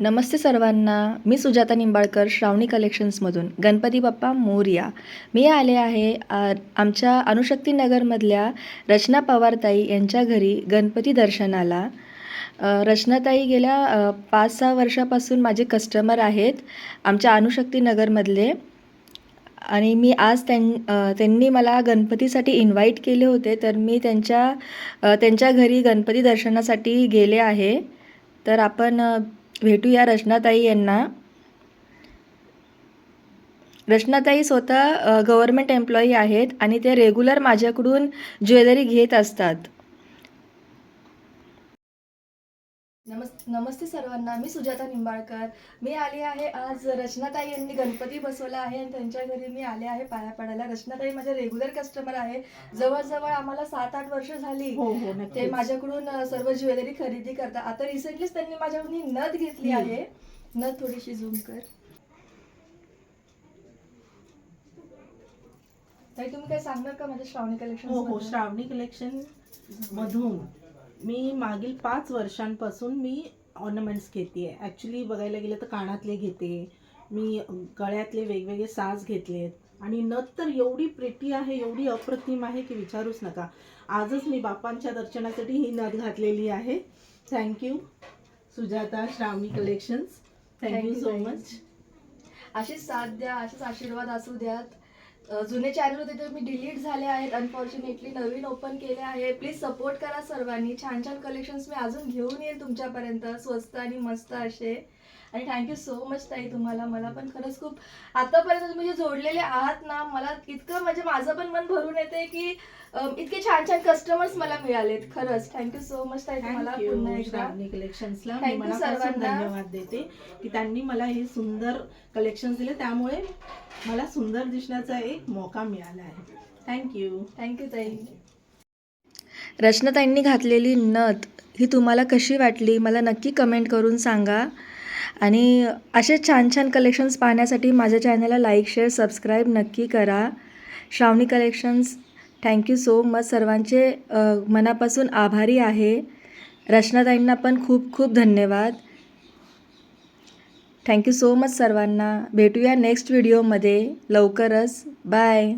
नमस्ते सर्वांना. मी सुजाता निंबाळकर श्रावणी कलेक्शन्समधून गणपती बाप्पा मोरिया. मी आले आहे आमच्या अणुशक्ती नगरमधल्या रचना पवारताई यांच्या घरी गणपती दर्शनाला. रचनाताई गेल्या पाच सहा वर्षापासून माझे कस्टमर आहेत आमच्या अणुशक्ती नगरमधले. आणि मी आज त्यां त्यांनी मला गणपतीसाठी इन्व्हाइट केले होते तर मी त्यांच्या त्यांच्या घरी गणपती दर्शनासाठी गेले आहे. तर आपण भेटूया रचनाताई यांना. रचनाताई स्वतः गव्हर्मेंट एम्प्लॉई आहेत आणि ते रेग्युलर माझ्याकडून ज्वेलरी घेत असतात. नमस् नमस्ते सर्वांना मी सुजाता निंबाळकर. मी आली आहे आज रचनाताई यांनी गणपती बसवला आहे आणि त्यांच्या घरी मी आले आहे पाया पडायला. रचनाताई माझे रेग्युलर कस्टमर आहे. जवळजवळ आम्हाला सात आठ वर्ष झाली. हो हो ते माझ्याकडून सर्व ज्वेलरी खरेदी करतात. आता रिसेंटलीच त्यांनी माझ्याकडून नथ घेतली. आहे. नथ थोडीशी झूम कर. ताई तुम्ही काय सांगणार का माझ्या श्रावणी कलेक्शन हो हो श्रावणी कलेक्शन मधून. मी मागील पाच वर्षांपासून मी ऑर्नमेंट्स घेते. ॲक्च्युली बघायला गेलं तर कानातले घेते. मी गळ्यातले वेगवेगळे साज घेतलेत. आणि नथ तर एवढी प्रेटी आहे एवढी अप्रतिम आहे की विचारूच नका. आजच मी बाप्पांच्या दर्शनासाठी ही नथ घातलेली आहे. Thank you Sujata Shravani collections thank you so. Much अशीच साथ द्या असेच आशीर्वाद असू द्यात. जुने चॅनल होते ते मी डिलीट झाले आहेत. अनफॉर्च्युनेटली नवीन ओपन केले आहे प्लीज सपोर्ट करा सर्वांनी. छान छान कलेक्शन्स मी अजून घेऊन येईल तुमच्यापर्यंत. स्वस्त आणि मस्त असे. आणि थँक्यू सो मच ताई तुम्हाला. मला पण खरंच खूप आतापर्यंत तुम्ही जे जोडलेले आहात ना मला इतकं म्हणजे माझं पण मन भरून येते की इतके छान छान कस्टमर्स मला मिळालेत. खरंच. थँक्यू सो मच ताई तुम्हाला पुन्हा थँक्यू एकदा. श्रावणी कलेक्शन्सला मनापासून सर्वांना. धन्यवाद देते की त्यांनी मला हे सुंदर कलेक्शन दिले. त्यामुळे मला सुंदर दिसण्याचा एक मौका मिळाला आहे. थँक्यू थँक्यू ताई. रचनाताईंनी घातलेली नथ ही तुम्हाला कशी वाटली? मला नक्की कमेंट करून सांगा. आणि असे छान छान कलेक्शन्स पाहण्यासाठी माझ्या चॅनलला लाईक शेअर सबस्क्राईब नक्की करा. Shravani collections thank you so much सर्वांचे मनापासून आभारी आहे. रचनाताईंना पण खूप खूप धन्यवाद. थँक्यू सो मच सर्वांना. भेटूया नेक्स्ट व्हिडिओमध्ये लवकरच. बाय